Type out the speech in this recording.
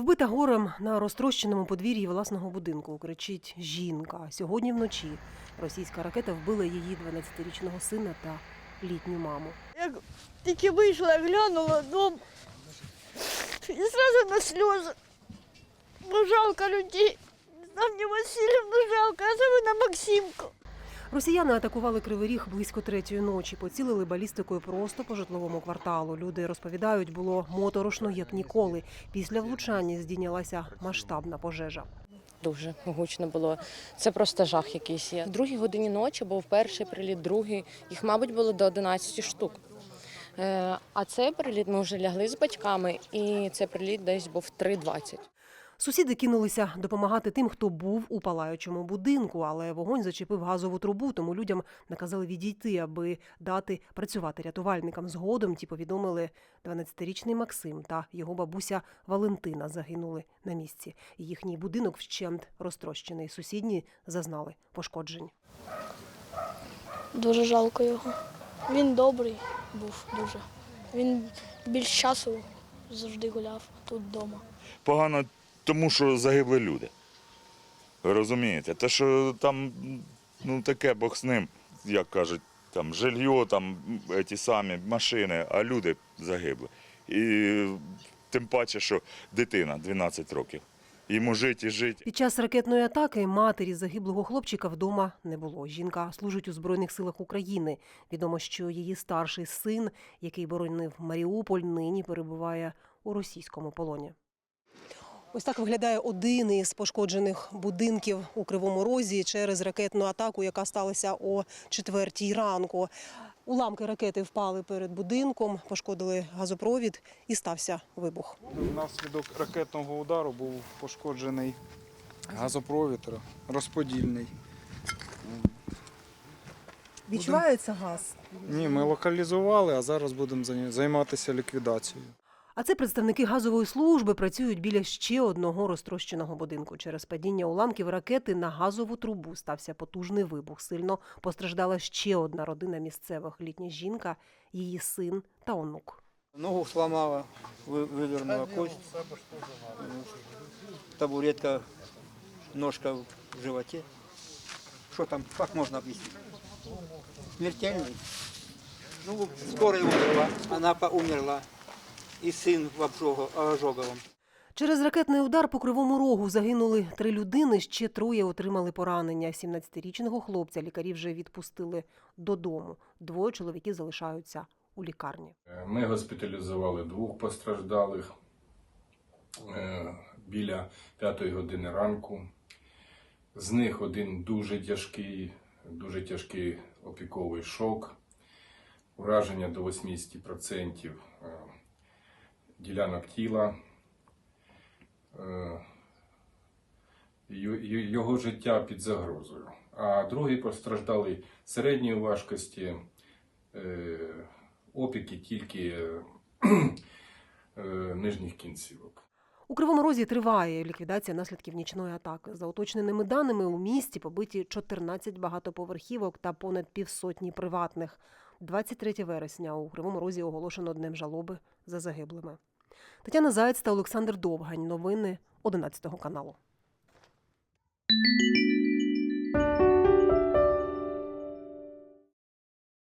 Вбита горем на розтрощеному подвір'ї власного будинку кричить жінка. Сьогодні вночі російська ракета вбила її 12-річного сина та літню маму. Як тільки вийшла, глянула дом і одразу на сльози. Бо жалко людей. Нам не Васильівну жалко, особливо Максимку. Росіяни атакували Кривий Ріг близько третьої ночі, поцілили балістикою просто по житловому кварталу. Люди розповідають, було моторошно як ніколи. Після влучання здійнялася масштабна пожежа. Дуже гучно було. Це просто жах якийсь є. В другій годині ночі був перший приліт, другий. Їх, мабуть, було до 11 штук. Е, А цей приліт ми вже лягли з батьками, і цей приліт десь був 3.20. Сусіди кинулися допомагати тим, хто був у палаючому будинку, але вогонь зачепив газову трубу, тому людям наказали відійти, аби дати працювати рятувальникам. Згодом ті повідомили 12-річний Максим та його бабуся Валентина загинули на місці. Їхній будинок вщент розтрощений. Сусідні зазнали пошкоджень. Дуже жалко його. Він добрий був дуже. Він більш часу завжди гуляв тут вдома. Погано, тому що загибли люди. Ви розумієте? Те, що там ну, таке Бог з ним, як кажуть, там жилье, там ті самі машини, а люди загибли. І тим паче, що дитина 12 років. Йому жити і жити. Під час ракетної атаки матері загиблого хлопчика вдома не було. Жінка служить у Збройних силах України. Відомо, що її старший син, який боронив Маріуполь, нині перебуває у російському полоні. Ось так виглядає один із пошкоджених будинків у Кривому Розі через ракетну атаку, яка сталася о четвертій ранку. Уламки ракети впали перед будинком, пошкодили газопровід і стався вибух. Внаслідок ракетного удару був пошкоджений газопровід розподільний. Відчувається газ. Ні, ми локалізували, а зараз будемо займатися ліквідацією. А це представники газової служби працюють біля ще одного розтрощеного будинку. Через падіння уламків ракети на газову трубу стався потужний вибух. Сильно постраждала ще одна родина місцевих літня жінка, її син та онук. Ногу сломала, вы- вывернула кость. Табуретка, ножка в животе. Что там, как можно объяснить? Смертельный. Ну, скорая умерла, она по- умерла. И сын в ожоговом. Через ракетний удар по кривому рогу загинули три людини. Ще троє отримали поранення. 17-річного хлопця лікарі вже відпустили додому. Двоє чоловіків залишаються у лікарні. Ми госпіталізували двох постраждалих е, біля п'ятої години ранку. З них один дуже тяжкий, дуже тяжкий опіковий шок, ураження до 80% е, ділянок тіла. Е, Його життя під загрозою. А другий постраждалий середньої важкості, е, опіки тільки е, нижніх кінцівок. У Кривому Розі триває ліквідація наслідків нічної атаки. За уточненими даними, у місті побиті 14 багатоповерхівок та понад півсотні приватних. 23 вересня у Кривому Розі оголошено днем жалоби за загиблими. Тетяна Заєць та Олександр Довгань. Новини 11 каналу.